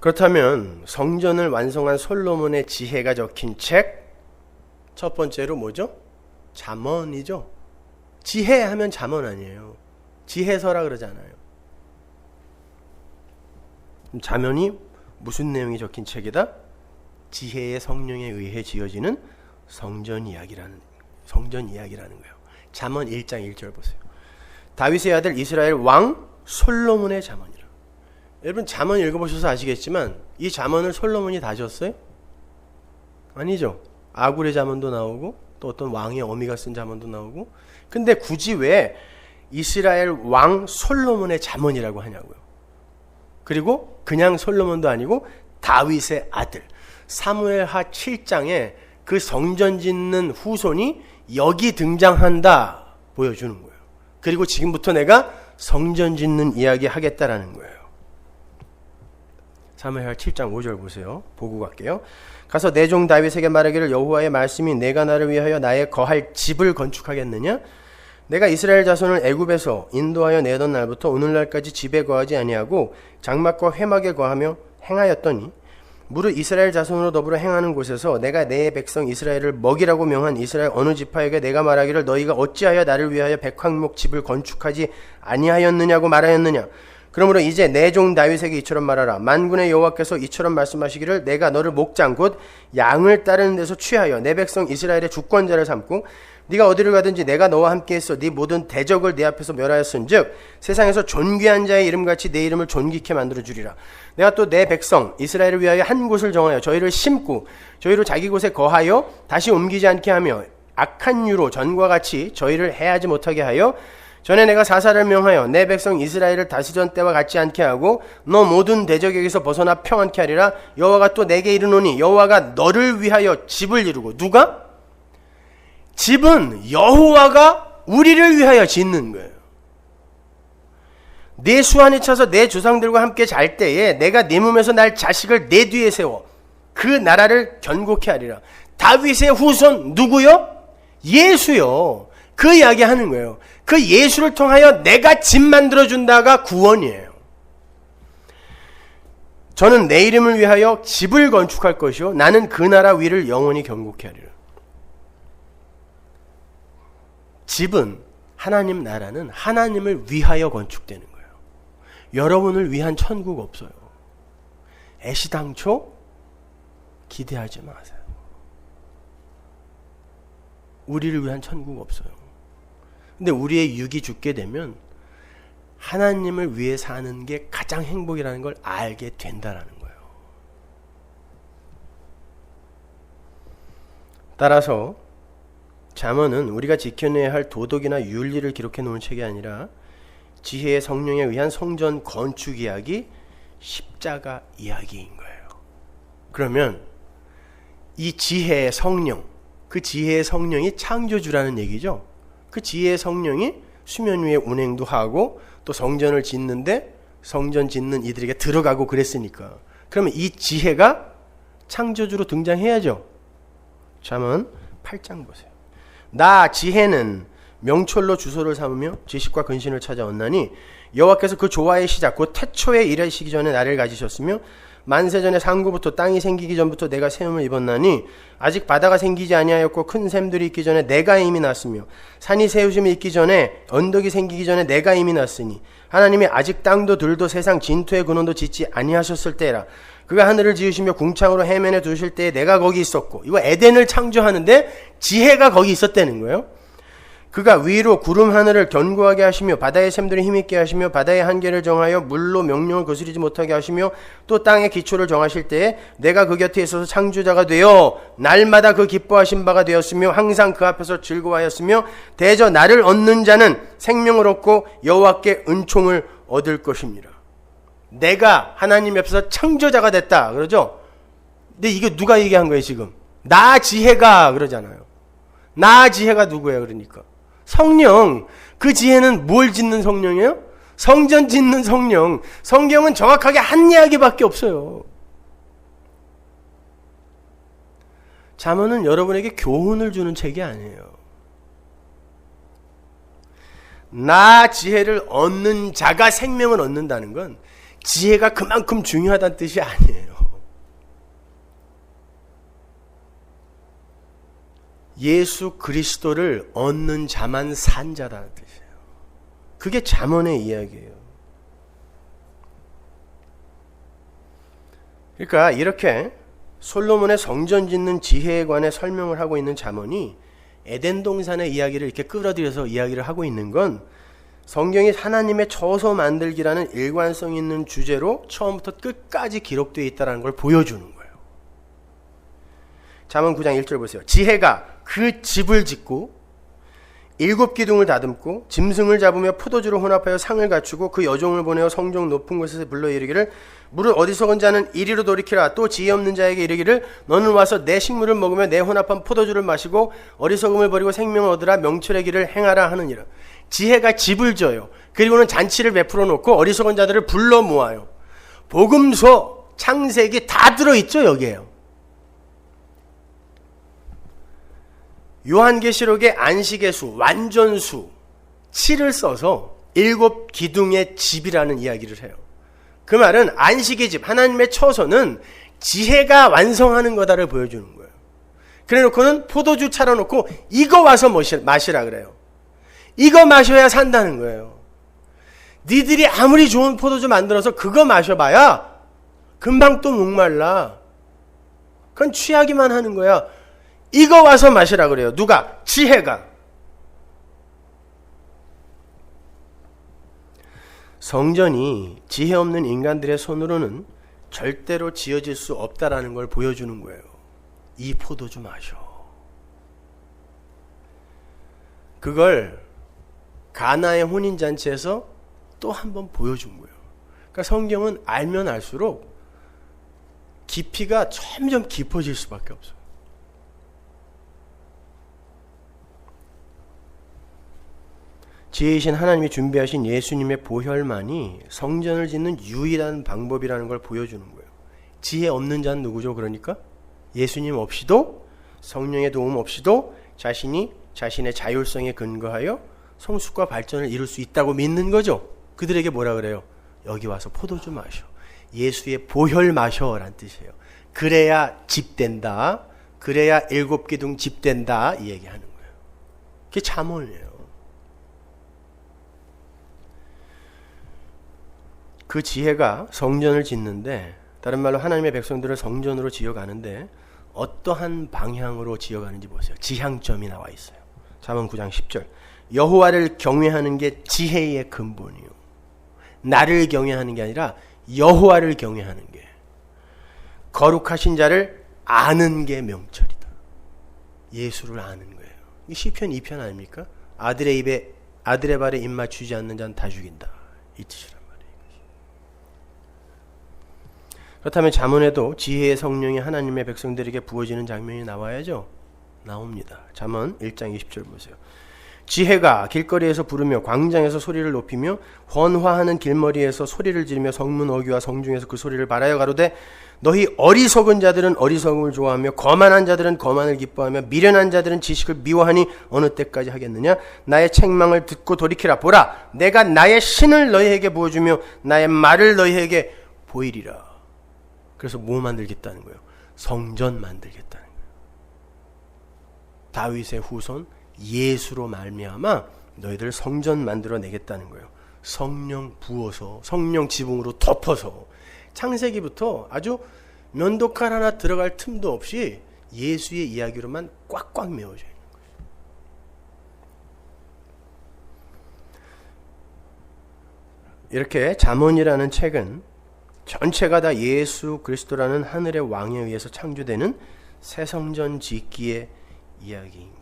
그렇다면 성전을 완성한 솔로몬의 지혜가 적힌 책 첫 번째로 뭐죠? 잠언이죠. 지혜하면 잠언 아니에요. 지혜서라 그러잖아요. 잠언이 무슨 내용이 적힌 책이다? 지혜의 성령에 의해 지어지는 성전 이야기라는 성전 이야기라는 거예요. 잠언 1장 1절 보세요. 다윗의 아들 이스라엘 왕 솔로몬의 잠언이라. 여러분 잠언 읽어보셔서 아시겠지만 이 잠언을 솔로몬이 다 지었어요? 아니죠. 아굴의 잠언도 나오고 또 어떤 왕의 어미가 쓴 잠언도 나오고 근데 굳이 왜 이스라엘 왕 솔로몬의 잠언이라고 하냐고요. 그리고 그냥 솔로몬도 아니고 다윗의 아들 사무엘하 7장에 그 성전 짓는 후손이 여기 등장한다 보여주는 거예요. 그리고 지금부터 내가 성전 짓는 이야기 하겠다라는 거예요. 사무엘 7장 5절 보세요. 보고 갈게요. 가서 내 종 다윗에게 말하기를 여호와의 말씀이 내가 나를 위하여 나의 거할 집을 건축하겠느냐? 내가 이스라엘 자손을 애굽에서 인도하여 내던 날부터 오늘날까지 집에 거하지 아니하고 장막과 회막에 거하며 행하였더니 무릇 이스라엘 자손으로 더불어 행하는 곳에서 내가 내 백성 이스라엘을 먹이라고 명한 이스라엘 어느 지파에게 내가 말하기를 너희가 어찌하여 나를 위하여 백황목 집을 건축하지 아니하였느냐고 말하였느냐 그러므로 이제 내 종 다윗에게 이처럼 말하라. 만군의 여호와께서 이처럼 말씀하시기를 내가 너를 목장 곧 양을 따르는 데서 취하여 내 백성 이스라엘의 주권자를 삼고 네가 어디를 가든지 내가 너와 함께했어 네 모든 대적을 내 앞에서 멸하였은즉 세상에서 존귀한 자의 이름같이 내 이름을 존귀케 만들어 주리라. 내가 또 내 백성 이스라엘을 위하여 한 곳을 정하여 저희를 심고 저희로 자기 곳에 거하여 다시 옮기지 않게 하며 악한 유로 전과 같이 저희를 해하지 못하게 하여 전에 내가 사사를 명하여 내 백성 이스라엘을 다시전 때와 같지 않게 하고 너 모든 대적에게서 벗어나 평안케 하리라 여호와가 또 내게 이르노니 여호와가 너를 위하여 집을 이루고 누가 집은 여호와가 우리를 위하여 짓는 거예요. 내 수완에 차서 내 조상들과 함께 잘 때에 내가 내 몸에서 날 자식을 내 뒤에 세워 그 나라를 견고케 하리라. 다윗의 후손 누구요? 예수요. 그 이야기 하는 거예요. 그 예수를 통하여 내가 집 만들어 준다가 구원이에요. 저는 내 이름을 위하여 집을 건축할 것이요 나는 그 나라 위를 영원히 견고케 하리라. 집은 하나님 나라는 하나님을 위하여 건축되는 거예요. 여러분을 위한 천국 없어요. 애시당초 기대하지 마세요. 우리를 위한 천국 없어요. 근데 우리의 육이 죽게 되면 하나님을 위해 사는 게 가장 행복이라는 걸 알게 된다라는 거예요. 따라서 잠언은 우리가 지켜내야 할 도덕이나 윤리를 기록해 놓은 책이 아니라 지혜의 성령에 의한 성전 건축 이야기, 십자가 이야기인 거예요. 그러면 이 지혜의 성령, 그 지혜의 성령이 창조주라는 얘기죠. 그 지혜의 성령이 수면 위에 운행도 하고 또 성전을 짓는데 성전 짓는 이들에게 들어가고 그랬으니까. 그러면 이 지혜가 창조주로 등장해야죠. 잠언 8장 보세요. 나 지혜는 명철로 주소를 삼으며 지식과 근신을 찾아왔나니 여호와께서 그 조화의 시작 곧 태초에 일하시기 전에 나를 가지셨으며 만세전에 상구부터 땅이 생기기 전부터 내가 세움을 입었나니 아직 바다가 생기지 아니하였고 큰 샘들이 있기 전에 내가 이미 났으며 산이 세우심이 있기 전에 언덕이 생기기 전에 내가 이미 났으니 하나님이 아직 땅도 들도 세상 진토의 근원도 짓지 아니하셨을 때라 그가 하늘을 지으시며 궁창으로 해면에 두실 때에 내가 거기 있었고 이거 에덴을 창조하는데 지혜가 거기 있었다는 거예요. 그가 위로 구름 하늘을 견고하게 하시며 바다의 샘들을 힘있게 하시며 바다의 한계를 정하여 물로 명령을 거스르지 못하게 하시며 또 땅의 기초를 정하실 때에 내가 그 곁에 있어서 창조자가 되어 날마다 그 기뻐하신 바가 되었으며 항상 그 앞에서 즐거워하였으며 대저 나를 얻는 자는 생명을 얻고 여호와께 은총을 얻을 것입니다. 내가 하나님 옆에서 창조자가 됐다 그러죠. 근데 이게 누가 얘기한 거예요 지금? 나 지혜가 그러잖아요. 나 지혜가 누구예요 그러니까? 성령. 그 지혜는 뭘 짓는 성령이에요? 성전 짓는 성령. 성경은 정확하게 한 이야기밖에 없어요. 잠언은 여러분에게 교훈을 주는 책이 아니에요. 나 지혜를 얻는 자가 생명을 얻는다는 건 지혜가 그만큼 중요하다는 뜻이 아니에요. 예수 그리스도를 얻는 자만 산 자라는 뜻이에요. 그게 잠언의 이야기예요. 그러니까 이렇게 솔로몬의 성전 짓는 지혜에 관해 설명을 하고 있는 잠언이 에덴 동산의 이야기를 이렇게 끌어들여서 이야기를 하고 있는 건 성경이 하나님의 처소 만들기라는 일관성 있는 주제로 처음부터 끝까지 기록되어 있다는 걸 보여주는 거예요. 잠언 9장 1절 보세요. 지혜가 그 집을 짓고 일곱 기둥을 다듬고 짐승을 잡으며 포도주로 혼합하여 상을 갖추고 그 여종을 보내어 성정 높은 곳에서 불러 이르기를 물을 어디서 온 자는 이리로 돌이키라. 또 지혜 없는 자에게 이르기를 너는 와서 내 식물을 먹으며 내 혼합한 포도주를 마시고 어리석음을 버리고 생명을 얻으라. 명철의 길을 행하라 하느니라 지혜가 집을 져요. 그리고는 잔치를 베풀어 놓고 어리석은 자들을 불러 모아요. 복음서 창세기 다 들어있죠 여기에요 요한계시록의 안식의 수, 완전수, 7을 써서 일곱 기둥의 집이라는 이야기를 해요. 그 말은 안식의 집, 하나님의 처소는 지혜가 완성하는 거다를 보여주는 거예요. 그래 놓고는 포도주 차려놓고 이거 와서 마시라 그래요. 이거 마셔야 산다는 거예요. 니들이 아무리 좋은 포도주 만들어서 그거 마셔봐야 금방 또 목말라. 그건 취하기만 하는 거야. 이거 와서 마시라 그래요. 누가? 지혜가. 성전이 지혜 없는 인간들의 손으로는 절대로 지어질 수 없다라는 걸 보여주는 거예요. 이 포도 주 마셔. 그걸 가나의 혼인 잔치에서 또 한 번 보여준 거예요. 그러니까 성경은 알면 알수록 깊이가 점점 깊어질 수밖에 없어요. 지혜이신 하나님이 준비하신 예수님의 보혈만이 성전을 짓는 유일한 방법이라는 걸 보여주는 거예요. 지혜 없는 자는 누구죠? 그러니까 예수님 없이도 성령의 도움 없이도 자신이 자신의 자율성에 근거하여 성숙과 발전을 이룰 수 있다고 믿는 거죠. 그들에게 뭐라 그래요? 여기 와서 포도주 마셔. 예수의 보혈 마셔란 뜻이에요. 그래야 집된다. 그래야 일곱 기둥 집된다. 이 얘기하는 거예요. 그게 잠언이에요. 그 지혜가 성전을 짓는데 다른 말로 하나님의 백성들을 성전으로 지어가는데 어떠한 방향으로 지어가는지 보세요. 지향점이 나와 있어요. 잠언 9장 10절. 여호와를 경외하는 게 지혜의 근본이요. 나를 경외하는 게 아니라 여호와를 경외하는 게 거룩하신 자를 아는 게 명철이다. 예수를 아는 거예요. 이 시편 2편 아닙니까? 아들의 입에 아들의 발에 입 맞추지 않는 자는 다 죽인다. 이 뜻이라. 그렇다면 잠언에도 지혜의 성령이 하나님의 백성들에게 부어지는 장면이 나와야죠. 나옵니다. 잠언 1장 20절 보세요. 지혜가 길거리에서 부르며 광장에서 소리를 높이며 헌화하는 길머리에서 소리를 지르며 성문 어귀와 성중에서 그 소리를 말하여 가로되 너희 어리석은 자들은 어리석음을 좋아하며 거만한 자들은 거만을 기뻐하며 미련한 자들은 지식을 미워하니 어느 때까지 하겠느냐 나의 책망을 듣고 돌이키라 보라 내가 나의 신을 너희에게 보여주며 나의 말을 너희에게 보이리라 그래서 뭐 만들겠다는 거예요? 성전 만들겠다는 거예요. 다윗의 후손 예수로 말미암아 너희들 성전 만들어 내겠다는 거예요. 성령 부어서 성령 지붕으로 덮어서 창세기부터 아주 면도칼 하나 들어갈 틈도 없이 예수의 이야기로만 꽉꽉 메워져 있는 거예요. 이렇게 잠언이라는 책은 전체가 다 예수 그리스도라는 하늘의 왕에 의해서 창조되는 새 성전 짓기의 이야기입니다.